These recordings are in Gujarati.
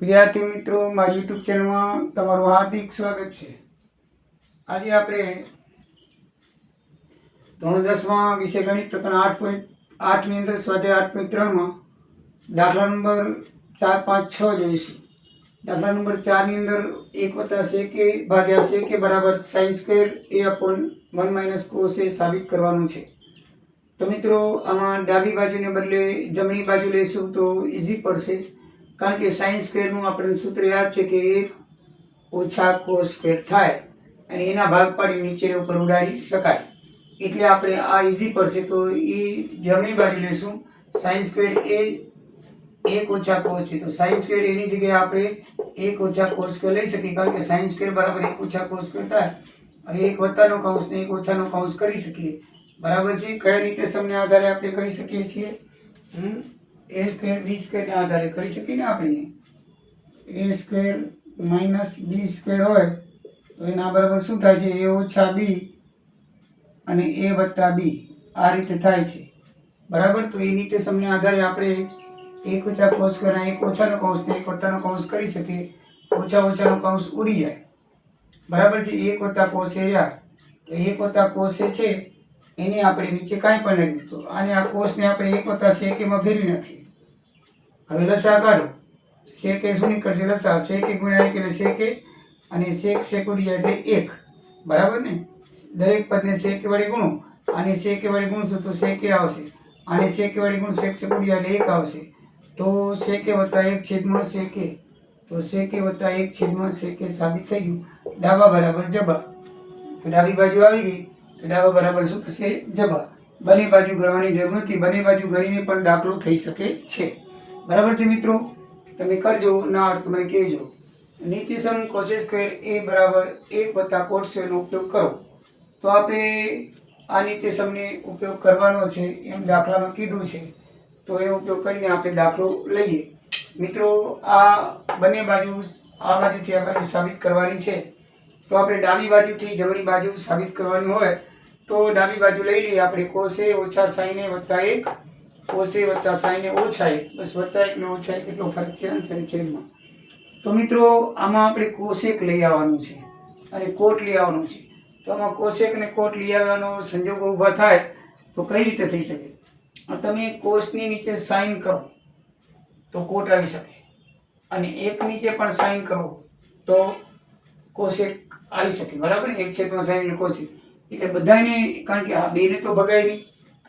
વિદ્યાર્થી મિત્રો, મારી યુટ્યુબ ચેનલમાં તમારું હાર્દિક સ્વાગત છે. આજે આપણે ત્રણ દસમાં વિષય ગણિત પ્રકરણ આઠ પોઈન્ટ આઠની અંદર સ્વાધ્યાય આઠ પોઈન્ટ ત્રણમાં દાખલા નંબર ચાર, પાંચ, છ જોઈશું. દાખલા નંબર ચારની અંદર એક વત્તા છે કે ભાગ્યા છે કે બરાબર sine square A upon one minus cos A સાબિત કરવાનું છે. તો મિત્રો, આમાં ડાબી બાજુને બદલે જમણી બાજુ લઈશું તો ઇઝી પડશે. કારણ કે સાઇન સ્ક્વેરનું આપણને સૂત્ર યાદ છે કે એક ઓછા કોસ સ્ક્વેર થાય અને એના ભાગ પાડી નીચે ઉપર ઉડાડી શકાય. એટલે આપણે આ ઇઝી પડશે તો એ જમણી બાજુ લઈશું સાઇન સ્ક્વેર એ એક ઓછા કોસ છે, તો સાઇન સ્ક્વેર એની જગ્યાએ આપણે એક ઓછા કોસ સ્ક્વેર લઈ શકીએ, કારણ કે સાઇન સ્ક્વેર બરાબર એક ઓછા કોસ સ્ક્વેર થાય હવે એક વત્તાનો કૌંસ ને એક ઓછાનો કૌંસ કરી શકીએ. બરાબર છે? કયા રીતે? સમને આધારે આપણે કરી શકીએ છીએ? હમ? એ સ્ક્વેર બી સ્ક્વેરના આધારે કરી શકીએ ને આપણે? A square minus B square હોય, તો એના બરાબર શું થાય છે? એ ઓછા બી અને એ વત્તા બી. આ રીતે થાય છે. બરાબર? તો એ રીતે સમને આધારે આપણે એક ઓછા કોષ કરના એક ઓછાનો કૌંસ ને એક વત્તાનો કૌંસ કરી શકીએ. ઓછા ઓછાનો કૌંસ ઉડી જાય. બરાબર છે? એક વત્તા કોષ એ રહ્યા. તો એક વત્તા કોષ એ છે. એને આપણે નીચે કાંઈ પણ નથી તો આને આ કોષને આપણે એક વત્તા શેકેમાં ફેરવી નાખીએ. હવે લસા કાઢો. એ શું નીકળશે? લસા એ ગુણ્યા એક એટલે શેકે અને શેક શેક ઉડી જાય એટલે એક. બરાબર ને? દરેક પદને શેકે વડે ગુણો. અને શેકે વડે ગુણશો તો શેકે આવશે. અને શેકે વડે ગુણ શેક શેક ઉડી જાય એટલે એક આવશે. તો શેકે વત્તા એક છેદમાં શેકે. તો શેકે વત્તા એક છેદમાં શેકે સાબિત થઈ ગયું. ડાબા બરાબર જબા. તો ડાબી બાજુ આવી ગઈ. તો ડાબા બરાબર શું થશે? જબા. બંને બાજુ ગણવાની જરૂર નથી. બંને બાજુ ગણીને પણ દાખલો થઈ શકે છે. બરાબર છે મિત્રો? તમે કરજો, ના આવડે મને કહેજો. નીતિસમ કોશિશ સ્ક્વેર એ બરાબર એક વત્તા કોટ સ્ક્વેરનો ઉપયોગ કરો. તો આપણે આ નીતિસમને ઉપયોગ કરવાનો છે એમ દાખલામાં કીધું છે. તો એનો ઉપયોગ કરીને આપણે દાખલો લઈએ. મિત્રો, આ બંને બાજુ આ બાજુથી આ બાજુ સાબિત કરવાની છે. તો આપણે ડાબી બાજુથી જમણી બાજુ સાબિત કરવાની હોય તો ડાબી બાજુ લઈ લઈએ. આપણે કોસે ઓછા સાઈને વત્તા એક કોસે વત્તા સાઈને ઓછા એક બસ વત્તા એક ને ઓછા એક એટલો ફરક છે અને છેદમાં. તો મિત્રો, આમાં આપણે કોશેક લઈ આવવાનું છે અને કોટ લઈ આવવાનું છે. તો આમાં કોશેક ને કોટ લઈ આવવાનો સંજોગો ઊભા થાય, તો કઈ રીતે થઈ શકે? તમે કોષની નીચે સાઇન કરો, તો કોટ આવી શકે. અને એક નીચે પણ સાઇન કરો, તો કોશેક આવી શકે. બરાબર ને? એક છેદમાં સાઇન કોશેક. એટલે બધાને, કારણ કે આ બેને તો ભગાય નહીં.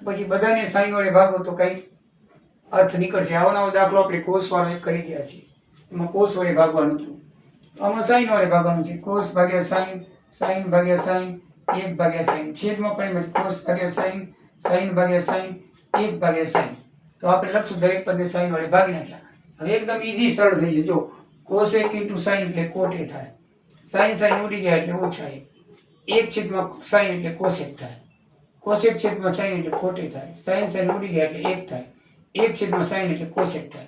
પછી બધાને સાઇન વડે ભાગો તો કંઈ અર્થ નીકળશે. આવો નવો દાખલો આપણે કોષવાળો એક કરી ગયા છીએ. એમાં કોષ વડે ભાગવાનું હતું. આમાં સાઈન વડે ભાગવાનું છે. કોષ ભાગ્યા સાઇન સાઈન ભાગ્યા સાઈન, એક ભાગ્યા સાઈન. છેદમાં પણ એમ જ કોષ ભાગ્યા સાઈન સાઈન ભાગ્યા સાઈન, એક ભાગ્યા સાઈન. તો આપણે લખશું દરેક પદને સાઈન વડે ભાગી નાખ્યા. હવે એકદમ ઈઝી સરળ થઈ જશે. જો કોસ એક ઇન્ટુ સાઇન એટલે કોટ એ થાય. સાઈન સાઈન ઉડી ગયા એટલે ઓછા એક છેદમાં સાઈન એટલે કોસેક થાય. કોસેક છેદમાં સાઇન એટલે કોટે થાય. સાઈન સાઈન ઉડી ગયા એટલે એક થાય. એક છેદમાં સાઈન એટલે કોષેક થાય.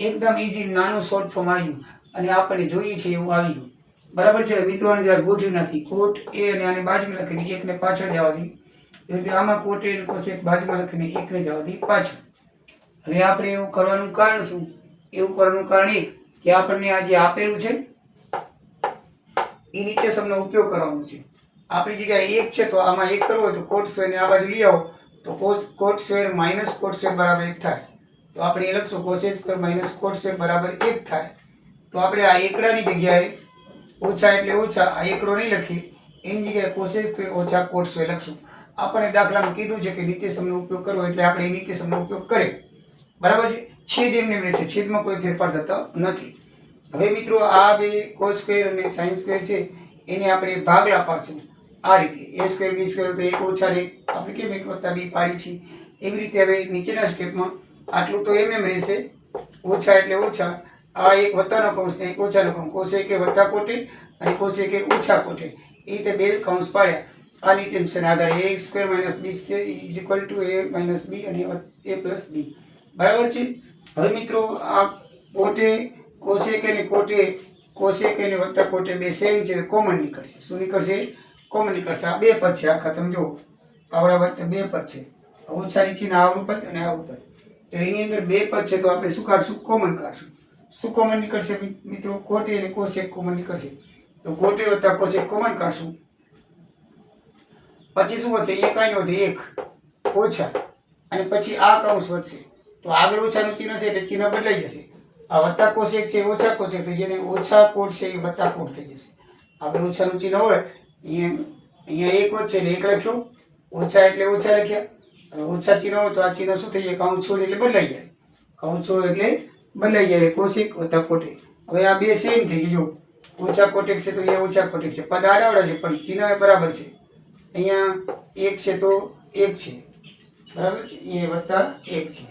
એકદમ ઇઝી નાનું શોર્ટ ફોર્મ આવ્યું. અને આપણને જોઈએ છે એવું આવ્યું બરાબર છે? આને જરા ગોઠવી નાખી. કોટ એ અને આને બાજુમાં લખીને એકને પાછળ જવા દી. એ રીતે આમાં કોટ એ અને બાજુમાં લખીને એકને જવા દી પાછળ. હવે આપણે એવું કરવાનું કારણ શું? એવું કરવાનું કારણ એક કે આપણને આ જે આપેલું છે એ રીતે સમને ઉપયોગ કરવાનો છે. આપણી જગ્યાએ એક છે તો આમાં એક કરવો હોય તો કોટ સ્વેરને આ બાજુ લઈ આવો. તો cos cot square minus cot square બરાબર એક થાય. તો આપણે એ લખશું cosec square minus cot square બરાબર એક થાય. તો આપણે આ એકડાની જગ્યાએ ઓછા એટલે ઓછા આ એકડો નહીં લખી, એની જગ્યાએ કોસેક સ્ક્વેર ઓછા કોટ સ્વેર લખશું. આપણે દાખલામાં કીધું છે કે નિત્યસમનો ઉપયોગ કરવો એટલે આપણે એ નિત્યસમનો ઉપયોગ કરીએ. બરાબર છે? છેદ એમને એમ રહેશે છેદમાં કોઈ ફેરફાર થતો નથી. હવે મિત્રો આ બે કોસ સ્ક્વેર અને સાઇન્સ સ્ક્વેર છે, એને આપણે ભાગલા પાડશું. આ રીતે એ સ્ક્વેર બી સ્ક્વેર તો એક ઓછા રે. આપણે કેમ એક વત્તા બી પાડી છે? એવી રીતે હવે નીચેના સ્ટેપમાં આટલું તો એમ એમ રહેશે. ઓછા એટલે ઓછા. આ એક વત્તાનો કૌંસ ને એક ઓછાનો કૌંસ. કોશે કે વત્તા કોટે અને કોશે કે ઓછા કોટે. એ રીતે બે કૌંસ પાડ્યા. આ નીતિમસના આધારે A square minus B square is equal to A minus B અને એ પ્લસ બી બરાબર છે? હવે મિત્રો, આ કોટે કોશેક અને કોટે કોશેક અને વત્તા કોટે બે સેમ છે. કોમન નીકળશે. શું નીકળશે? કોમન નીકળશે આ બે પદ છે આખા. તમે જુઓ. આવડા પદ બે પદ છે. ઓછા નીચેના આવડું પદ અને આવડું પદ. તો એની અંદર બે પદ છે તો આપણે શું કાઢશું? કોમન કાઢશું. શું કોમન નીકળશે મિત્રો? કોટે અને કોશેક કોમન નીકળશે. તો કોટે વત્તા કોશેક કોમન કાઢશું. પછી શું વધશે? એક અહીં વધે એક. ઓછા. અને પછી આ કૌંસ વધશે. તો આગળ ઓછાનું ચિહ્ન છે એટલે ચિહ્ન બદલાઈ જશે. આ વત્તા કોશેક છે, ઓછા કોશેક. થઈ જેને ઓછા કોટ છે એ વત્તા કોટ થઈ જશે. આગળ ઓછાનું ચિહ્ન હોય અહીંયા અહીંયા એક વચ્ચે એટલે એક લખ્યો. ઓછા એટલે ઓછા લખ્યા. અને ઓછા ચિહ્ન હોય તો આ ચિહ્ન શું થઈ જાય? કાઉન્સ છોડ એટલે બદલાઈ જાય. કાઉન્સ છોડ એટલે બદલાઈ જાય કોશિક વત્તા કોટે હવે આ બે સેમ થઈ ગયું ઓછા કોટેક છે તો અહીંયા ઓછા કોટેક છે. પદ આડાવડા છે, પણ ચિહ્ન એ બરાબર છે. અહીંયા એક છે તો એક છે. બરાબર છે? એ વત્તા એક છે.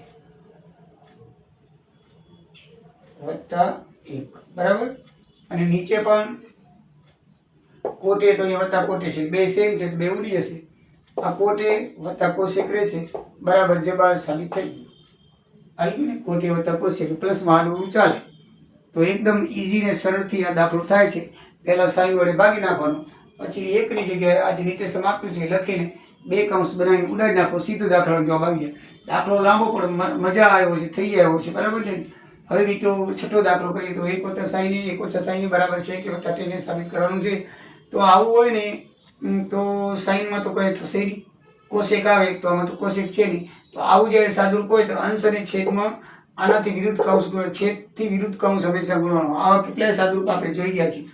વત્તા એક. બરાબર? અને નીચે પણ કોટે તો અહીંયા વત્તા કોટે છે. બે સેમ છે, બે ઉડી હશે આ કોટે વત્તા કોશેક રહેશે. બરાબર જવાબ સાબિત થઈ ગયું. આવી ગયું ને? કોટે વત્તા કોશેક પ્લસમાં આડું ચાલે. તો એકદમ ઇઝી ને સરળથી આ દાખલો થાય છે. પહેલાં સાઈ વડે ભાગી નાખવાનું. પછી એકની જગ્યાએ આજે નીચે સમાપ્યું છે લખીને બે કૌંસ બનાવીને ઉડાડી નાખો. સીધો દાખલાનો જવાબ આવી જાય. દાખલો લાંબો પણ મજા આવ્યો છે, થઈ આવ્યો છે. બરાબર છે ને? હવે મિત્રો છઠ્ઠો દાખલો કરીએ તો એક વત્તા સાઈની એક ઓછા સાઈની બરાબર છે કે વત્તા ટેને સાબિત કરવાનું છે? તો આવું હોય ને તો સાઈનમાં તો કંઈ થશે નહીં. કોશેક આવે, તો આમાં તો કોશેક છે નહીં. તો આવું જ્યારે સાદુરૂપ હોય તો અંશ અને છેદમાં આનાથી વિરુદ્ધ કૌશ ગુણ, છેદથી વિરુદ્ધ કૌશ હંમેશા ગુણવાનો. આવા કેટલાય સાદુરૂપ આપણે જોઈ ગયા છીએ.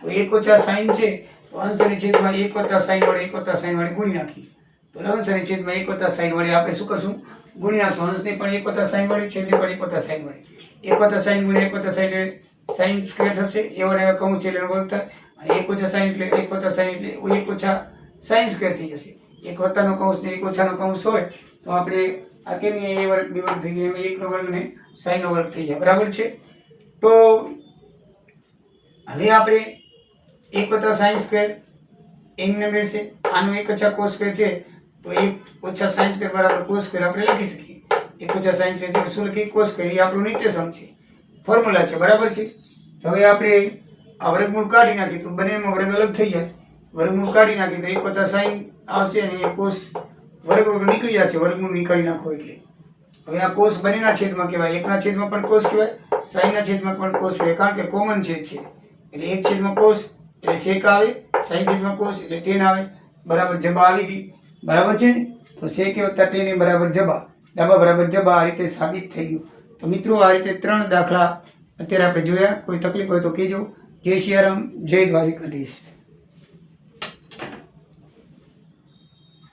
તો એક ઓછા સાઈન છે, તો અંશ અને છેદમાં એક વત્તા સાઈન વડે એક વત્તા સાઈન વડે ગુણી નાખીએ. તો અંશ અને છેદમાં એક વત્તા સાઈન વડે આપણે શું કરશું? ગુણી નાખશું. અંશને પણ એક વત્તા સાઈન વડે, છેદને પણ એક વત્તા સાઈન વડે. એક વત્તા સાઈન ગુણ્યા એક વત્તા સાઈન સાઈન સ્ક્વેર થશે. એવા એવા કૌંસ છે એટલે વર્ગ થાય. અને એક ઓછા સાઈન એટલે એક વત્તા સાઈન એટલે એક ઓછા સાઈન સ્ક્વેર થઈ જશે. એક વત્તાનો કૌંસ ને એક ઓછાનો કૌંસ હોય તો આપણે આ કેમ એ વર્ગ બે વર્ગ થઈ ગયા? એમાં એકનો વર્ગ ને સાઈનનો વર્ગ થઈ જાય બરાબર છે? તો હવે આપણે એક વત્તા સાઈન સ્ક્વેર એમને રહેશે. આનો એક ઓછા કોસ સ્ક્વેર છે તો એક ઓછા સાઈન સ્ક્વેર બરાબર કોસ સ્ક્વેર આપણે લખી શકીએ. એક ઓછા સાઈન સ્ક્વેર શું લખીએ? કોસ સ્ક્વેર એ આપણું નિત્યસમ છે. ફોર્મ્યુલા છે. બરાબર છે? હવે આપણે આ વર્ગમૂળ કાઢી નાખી તો બંનેમાં વર્ગ અલગ થઈ જાય. વર્ગમૂળ કાઢી નાખી તો એક વત્તા સાઈન આવશે અને એ કોષ વર્ગ વર્ગ નીકળી જશે વર્ગમૂળ નીકાળી નાખો એટલે. હવે આ કોષ બંનેના છેદમાં કહેવાય. એકના છેદમાં પણ કોષ કહેવાય, સાઈનના છેદમાં પણ કોષ કહેવાય. કારણ કે કોમન છેદ છે. એટલે એક છેદમાં કોષ, એટલે શેક આવે, સાઈન છેદમાં કોષ, એટલે ટેન આવે. બરાબર જબા આવી ગઈ. બરાબર છે ને? તો શેક વત્તા ટેન એ બરાબર જબા. ડાબા બરાબર જબા આ રીતે સાબિત થઈ ગયું. તો મિત્રો, આ રીતે ત્રણ દાખલા અત્યારે આપણે જોયા. કોઈ તકલીફ હોય તો કહેજો. જય સિયારામ જય દ્વારિકાધીશ